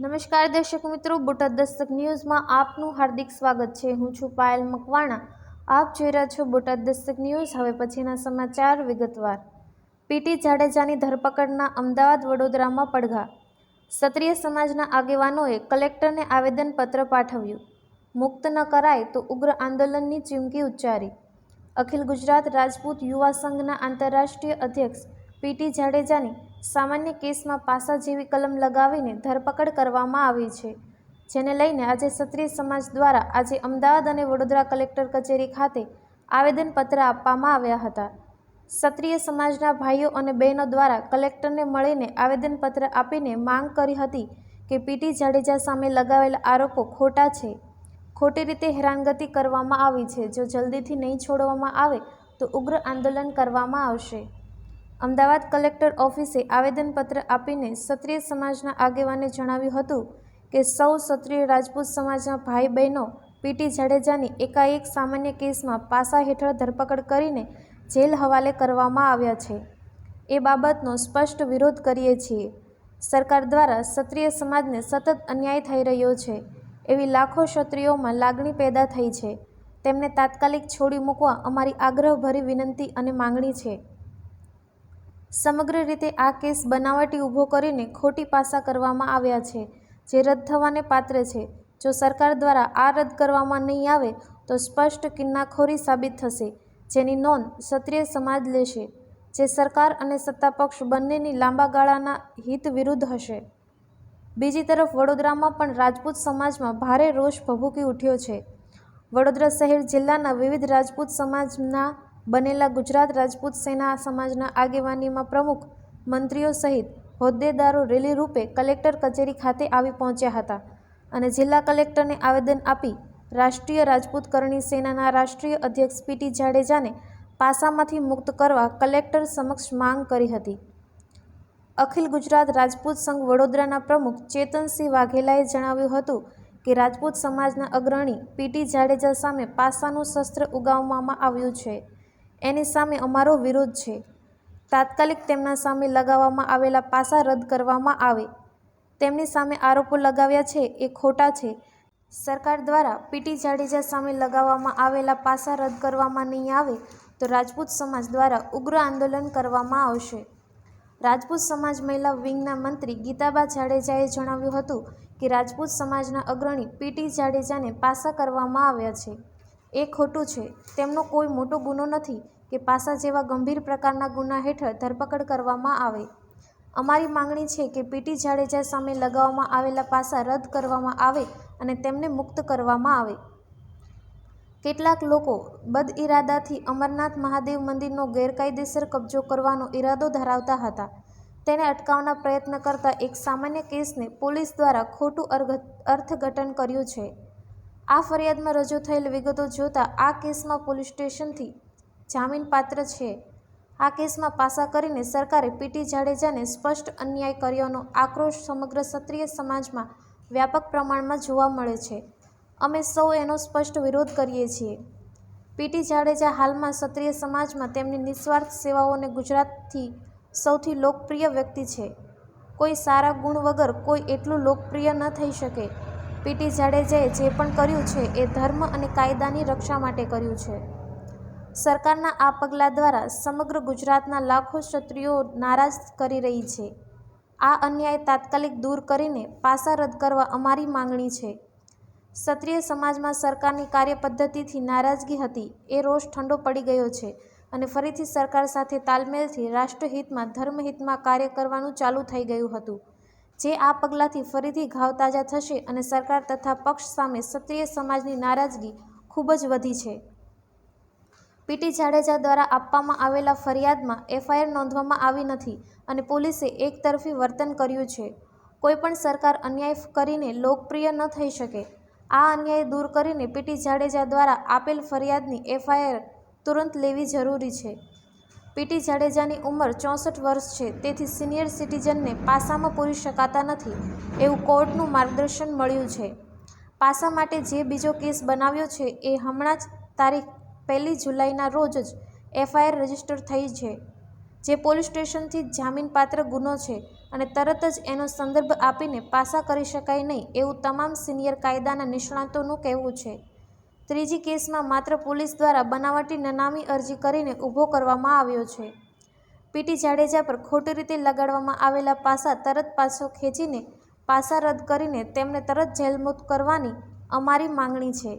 નમસ્કાર દર્શક મિત્રો, બોટાદ દસ્તક ન્યૂઝમાં આપનું હાર્દિક સ્વાગત છે. હું છું પાયલ મકવાણા. આપ જોઈ રહ્યા છો બોટાદ દસ્તક ન્યૂઝ. હવે પછીના સમાચાર વિગતવાર. પીટી જાડેજાની ધરપકડના અમદાવાદ વડોદરામાં પડઘા. ક્ષત્રિય સમાજના આગેવાનોએ કલેક્ટરને આવેદનપત્ર પાઠવ્યું. મુક્ત ન કરાય તો ઉગ્ર આંદોલનની ચીમકી ઉચ્ચારી. અખિલ ગુજરાત રાજપૂત યુવા સંઘના આંતરરાષ્ટ્રીય અધ્યક્ષ પીટી જાડેજાની સામાન્ય કેસમાં પાસા જેવી કલમ લગાવીને ધરપકડ કરવામાં આવી છે, જેને લઈને આજે ક્ષત્રિય સમાજ દ્વારા આજે અમદાવાદ અને વડોદરા કલેક્ટર કચેરી ખાતે આવેદનપત્ર આપવામાં આવ્યા હતા. ક્ષત્રિય સમાજના ભાઈઓ અને બહેનો દ્વારા કલેક્ટરને મળીને આવેદનપત્ર આપીને માંગ કરી હતી કે પીટી જાડેજા સામે લગાવેલા આરોપો ખોટા છે. ખોટી રીતે હેરાનગતિ કરવામાં આવી છે. જો જલ્દીથી નહીં છોડવામાં આવે તો ઉગ્ર આંદોલન કરવામાં આવશે. અમદાવાદ કલેક્ટર ઓફિસે આવેદનપત્ર આપીને ક્ષત્રિય સમાજના આગેવાને જણાવ્યું હતું કે સૌ ક્ષત્રિય રાજપૂત સમાજના ભાઈ બહેનો પીટી જાડેજાની એકાએક સામાન્ય કેસમાં પાસા હેઠળ ધરપકડ કરીને જેલ હવાલે કરવામાં આવ્યા છે. એ બાબતનો સ્પષ્ટ વિરોધ કરીએ છીએ. સરકાર દ્વારા ક્ષત્રિય સમાજને સતત અન્યાય થઈ રહ્યો છે. એવી લાખો ક્ષત્રિયોમાં લાગણી પેદા થઈ છે. તેમને તાત્કાલિક છોડી મૂકવા અમારી આગ્રહભરી વિનંતી અને માંગણી છે. સમગ્ર રીતે આ કેસ બનાવટી ઊભો કરીને ખોટી પાસા કરવામાં આવ્યા છે, જે રદ થવાને પાત્ર છે. જો સરકાર દ્વારા આ રદ કરવામાં નહીં આવે, તો સ્પષ્ટ કિન્નાખોરી સાબિત થશે, જેની નોંધ ક્ષત્રિય સમાજ લેશે, જે સરકાર અને સત્તાપક્ષ બંનેની લાંબા ગાળાના હિત વિરુદ્ધ હશે. બીજી તરફ, વડોદરામાં પણ રાજપૂત સમાજમાં ભારે રોષ ભભૂકી ઉઠ્યો છે. વડોદરા શહેર જિલ્લાના વિવિધ રાજપૂત સમાજના બનેલા ગુજરાત રાજપૂત સેના સમાજના આગેવાનીમાં પ્રમુખ મંત્રીઓ સહિત હોદ્દેદારો રેલી રૂપે કલેક્ટર કચેરી ખાતે આવી પહોંચ્યા હતા અને જિલ્લા કલેક્ટરને આવેદન આપી રાષ્ટ્રીય રાજપૂત કરણી સેનાના રાષ્ટ્રીય અધ્યક્ષ પીટી જાડેજાને પાસામાંથી મુક્ત કરવા કલેક્ટર સમક્ષ માંગ કરી હતી. અખિલ ગુજરાત રાજપૂત સંઘ વડોદરાના પ્રમુખ ચેતનસિંહ વાઘેલાએ જણાવ્યું હતું કે રાજપૂત સમાજના અગ્રણી પીટી જાડેજા સામે પાસાનું શસ્ત્ર ઉગાવવામાં આવ્યું છે. એની સામે અમારો વિરોધ છે. તાત્કાલિક તેમના સામે લગાવવામાં આવેલા પાસા રદ કરવામાં આવે. તેમની સામે આરોપો લગાવ્યા છે એ ખોટા છે. સરકાર દ્વારા પીટી જાડેજા સામે લગાવવામાં આવેલા પાસા રદ કરવામાં નહીં આવે તો રાજપૂત સમાજ દ્વારા ઉગ્ર આંદોલન કરવામાં આવશે. રાજપૂત સમાજ મહિલા વિંગના મંત્રી ગીતાબા જાડેજાએ જણાવ્યું હતું કે રાજપૂત સમાજના અગ્રણી પીટી જાડેજાને પાસા કરવામાં આવ્યા છે. એ ખોટું છે. તેમનો કોઈ મોટો ગુનો નથી કે પાસા જેવા ગંભીર પ્રકારના ગુના હેઠળ ધરપકડ કરવામાં આવે. અમારી માંગણી છે કે પીટી જાડેજા સામે લગાવવામાં આવેલા પાસા રદ કરવામાં આવે અને તેમને મુક્ત કરવામાં આવે. કેટલાક લોકો બદઇરાદાથી અમરનાથ મહાદેવ મંદિરનો ગેરકાયદેસર કબજો કરવાનો ઈરાદો ધરાવતા હતા. તેને અટકાવવાના પ્રયત્ન કરતા એક સામાન્ય કેસને પોલીસ દ્વારા ખોટું અર્થઘટન કર્યું છે. આ ફરિયાદમાં રજૂ થયેલ વિગતો જોતાં આ કેસમાં પોલીસ સ્ટેશનથી જામીનપાત્ર છે. આ કેસમાં પાસા કરીને સરકારે પીટી જાડેજાને સ્પષ્ટ અન્યાય કર્યોનો આક્રોશ સમગ્ર ક્ષત્રિય સમાજમાં વ્યાપક પ્રમાણમાં જોવા મળે છે. અમે સૌ એનો સ્પષ્ટ વિરોધ કરીએ છીએ. પીટી જાડેજા હાલમાં ક્ષત્રિય સમાજમાં તેમની નિસ્વાર્થ સેવાઓને ગુજરાતથી સૌથી લોકપ્રિય વ્યક્તિ છે. કોઈ સારા ગુણ વગર કોઈ એટલું લોકપ્રિય ન થઈ શકે. પીટી જાડેજાએ જે પણ કર્યું છે એ ધર્મ અને કાયદાની રક્ષા માટે કર્યું છે. સરકારના આ પગલાં દ્વારા સમગ્ર ગુજરાતના લાખો ક્ષત્રિયો નારાજ કરી રહી છે. આ અન્યાય તાત્કાલિક દૂર કરીને પાસા રદ કરવા અમારી માંગણી છે. ક્ષત્રિય સમાજમાં સરકારની કાર્યપદ્ધતિથી નારાજગી હતી, એ રોષ ઠંડો પડી ગયો છે અને ફરીથી સરકાર સાથે તાલમેલથી રાષ્ટ્રહિતમાં, ધર્મહિતમાં કાર્ય કરવાનું ચાલુ થઈ ગયું હતું. જે આ પગલાંથી ફરીથી ઘાવ તાજા થશે અને સરકાર તથા પક્ષ સામે ક્ષત્રિય સમાજની નારાજગી ખૂબ જ વધી છે. પીટી જાડેજા દ્વારા આપવામાં આવેલા ફરિયાદમાં એફઆઈઆર નોંધવામાં આવી નથી અને પોલીસે એકતરફી વર્તન કર્યું છે. કોઈપણ સરકાર અન્યાય કરીને લોકપ્રિય ન થઈ શકે. આ અન્યાય દૂર કરીને પીટી જાડેજા દ્વારા આપેલ ફરિયાદની એફઆઈઆર તુરંત લેવી જરૂરી છે. પીટી જાડેજાની ઉંમર ચોસઠ વર્ષ છે. તેથી સિનિયર સિટીઝનને પાસામાં પૂરી શકાતા નથી એવું કોર્ટનું માર્ગદર્શન મળ્યું છે. પાસા માટે જે બીજો કેસ બનાવ્યો છે એ હમણાં જ તારીખ પહેલી જુલાઈના રોજ જ એફઆઈઆર રજિસ્ટર થઈ છે, જે પોલીસ સ્ટેશનથી જામીનપાત્ર ગુનો છે અને તરત જ એનો સંદર્ભ આપીને પાસા કરી શકાય નહીં એવું તમામ સિનિયર કાયદાના નિષ્ણાતોનું કહેવું છે. ત્રીજી કેસમાં માત્ર પોલીસ દ્વારા બનાવટી નનામી અરજી કરીને ઊભો કરવામાં આવ્યો છે. પીટી જાડેજા પર ખોટી રીતે લગાડવામાં આવેલા પાસા તરત પાછો ખેંચીને પાસા રદ કરીને તેમને તરત જેલમુક્ત કરવાની અમારી માંગણી છે.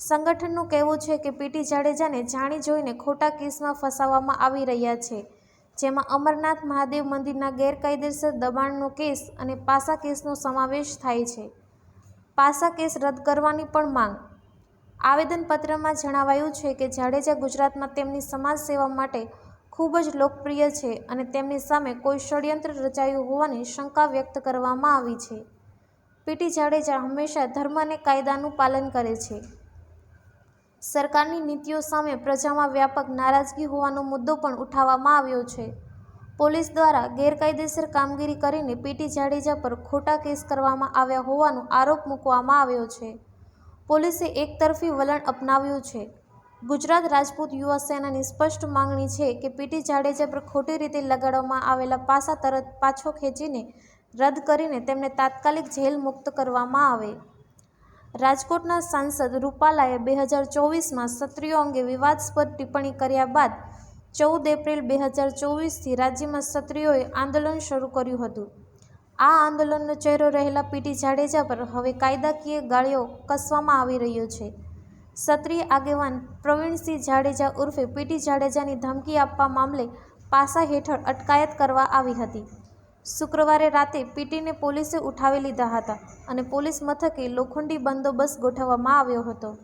સંગઠનનું કહેવું છે કે પીટી જાડેજાને જાણી જોઈને ખોટા કેસમાં ફસાવવામાં આવી રહ્યા છે, જેમાં અમરનાથ મહાદેવ મંદિરના ગેરકાયદેસર દબાણનો કેસ અને પાસા કેસનો સમાવેશ થાય છે. પાસા કેસ રદ કરવાની પણ માંગ. આવેદનપત્રમાં જણાવાયું છે કે જાડેજા ગુજરાતમાં તેમની સમાજ સેવા માટે ખૂબ જ લોકપ્રિય છે અને તેમની સામે કોઈ ષડયંત્ર રચાયું હોવાની શંકા વ્યક્ત કરવામાં આવી છે. પીટી જાડેજા હંમેશા ધર્મ અને કાયદાનું પાલન કરે છે. સરકારની નીતિઓ સામે પ્રજામાં વ્યાપક નારાજગી હોવાનો મુદ્દો પણ ઉઠાવવામાં આવ્યો છે. પોલીસ દ્વારા ગેરકાયદેસર કામગીરી કરીને પીટી જાડેજા પર ખોટા કેસ કરવામાં આવ્યા હોવાનો આરોપ મૂકવામાં આવ્યો છે. પોલીસે એકતરફી વલણ અપનાવ્યું છે. ગુજરાત રાજપૂત યુવા સેનાની સ્પષ્ટ માંગણી છે કે પીટી જાડેજા પર ખોટી રીતે લગાડવામાં આવેલા પાસા તરત પાછો ખેંચીને રદ કરીને તેમને તાત્કાલિક જેલ મુક્ત કરવામાં આવે. રાજકોટના સાંસદ રૂપાલાએ બે હજાર ચોવીસમાં ક્ષત્રિયો અંગે વિવાદાસ્પદ ટિપ્પણી કર્યા બાદ ચૌદ એપ્રિલ બે હજાર ચોવીસથી રાજ્યમાં ક્ષત્રિયોએ આંદોલન શરૂ કર્યું હતું. આ આંદોલનનો ચહેરો રહેલા પીટી જાડેજા પર હવે કાયદાકીય ગાળીઓ કસવામાં આવી રહ્યો છે. ક્ષત્રિય આગેવાન પ્રવીણસિંહ જાડેજા ઉર્ફે પીટી જાડેજાની ધમકી આપવા મામલે પાસા હેઠળ અટકાયત કરવા આવી હતી. શુક્રવારે રાતે પીટીને પોલીસે ઉઠાવી લીધા હતા અને પોલીસ મથકે લોખંડી બંદોબસ્ત ગોઠવવામાં આવ્યો હતો.